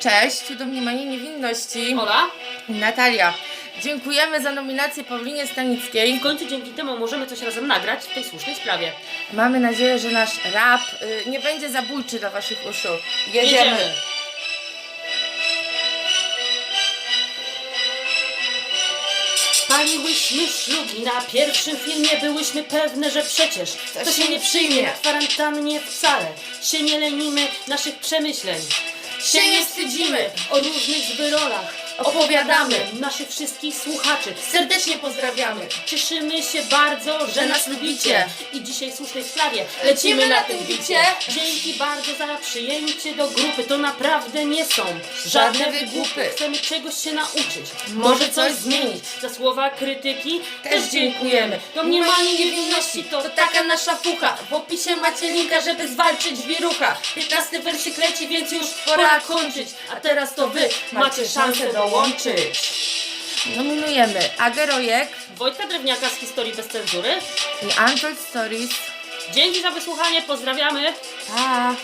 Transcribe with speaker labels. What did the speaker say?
Speaker 1: Cześć, tu domniemanie niewinności.
Speaker 2: Ola,
Speaker 1: Natalia. Dziękujemy za nominację Paulinie Stanickiej.
Speaker 2: w końcu dzięki temu możemy coś razem nagrać w tej słusznej sprawie.
Speaker 1: Mamy nadzieję, że nasz rap y, nie będzie zabójczy dla waszych uszu. Jedziemy.
Speaker 2: Jedziemy. Paliłyśmy szlugi na pierwszym filmie, byłyśmy pewne, że przecież to, się nie przyjmie. Na kwarantannie wcale się nie lenimy naszych przemyśleń.
Speaker 1: Się nie wstydzimy.
Speaker 2: O różnych zbyrolach
Speaker 1: Opowiadamy.
Speaker 2: naszych wszystkich słuchaczy.
Speaker 1: Serdecznie pozdrawiamy.
Speaker 2: Cieszymy się bardzo, że, nas lubicie. I dzisiaj w słusznej sprawie
Speaker 1: Lecimy na tym bicie.
Speaker 2: Dzięki bardzo za przyjęcie do grupy. To naprawdę nie są
Speaker 1: Żadne wygłupy.
Speaker 2: Chcemy czegoś się nauczyć.
Speaker 1: Może coś zmienić.
Speaker 2: Za słowa krytyki
Speaker 1: Też dziękujemy.
Speaker 2: To mniemanie niewinności
Speaker 1: to, taka nasza fucha. W opisie macie linka, żeby zwalczyć wirucha. 15 wersji leci, więc już pora kończyć.
Speaker 2: A teraz to wy macie szansę dołączyć.
Speaker 1: Nominujemy Agerojek
Speaker 2: Wojtka Drewniaka z historii bez cenzury.
Speaker 1: i Untold Stories.
Speaker 2: Dzięki za wysłuchanie, pozdrawiamy.
Speaker 1: Pa!